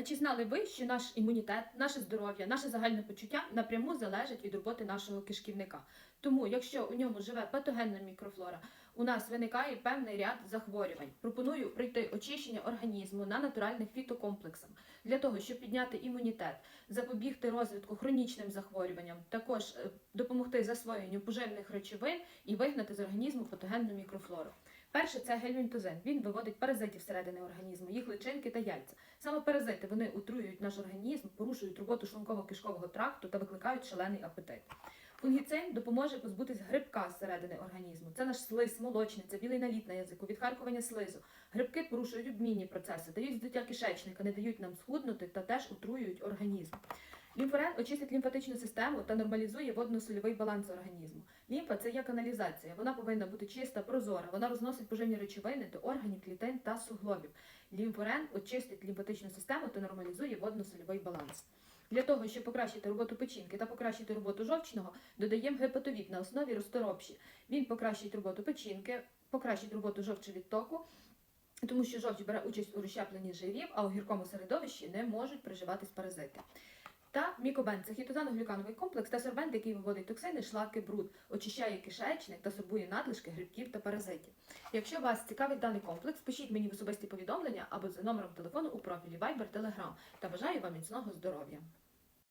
А чи знали ви, що наш імунітет, наше здоров'я, наше загальне почуття напряму залежать від роботи нашого кишківника? Тому, якщо у ньому живе патогенна мікрофлора, у нас виникає певний ряд захворювань. Пропоную пройти очищення організму на натуральних фітокомплексах для того, щоб підняти імунітет, запобігти розвитку хронічним захворюванням, також е, допомогти засвоєнню поживних речовин і вигнати з організму патогенну мікрофлору. Перше це гельмінтозин. Він виводить паразитів всередини організму, їх личинки та яйця. Саме паразити вони утруюють наш організм, порушують роботу шлунково-кишкового тракту та викликають шалений апетит. Фунгіцин допоможе позбутись грибка зсередини організму. Це наш слиз, молочниця, білий наліт на язику, відхаркування слизу. Грибки порушують обмінні процеси, дають здуття кишечника, не дають нам схуднути та теж отруюють організм. Лімфорен очистить лімфатичну систему та нормалізує водно-сольовий баланс організму. Лімфа це є каналізація. Вона повинна бути чиста, прозора. Вона розносить поживні речовини до органів, клітин та суглобів. Лімфорен очистить лімфатичну систему та нормалізує водно-сольовий баланс. Для того, щоб покращити роботу печінки та покращити роботу жовчного, додаємо гепатовід на основі розторопші. Він покращить роботу печінки, покращить роботу жовчовідтоку, тому що жовч бере участь у розщепленні жирів, а у гіркому середовищі не можуть приживатись паразити. Та мікобен це хітозано-глюкановий комплекс та сорбент, який виводить токсини, шлаки, бруд, очищає кишечник та сорбує надлишки грибків та паразитів. Якщо вас цікавить даний комплекс, пишіть мені в особисті повідомлення або за номером телефону у профілі Viber Telegram та бажаю вам міцного здоров'я.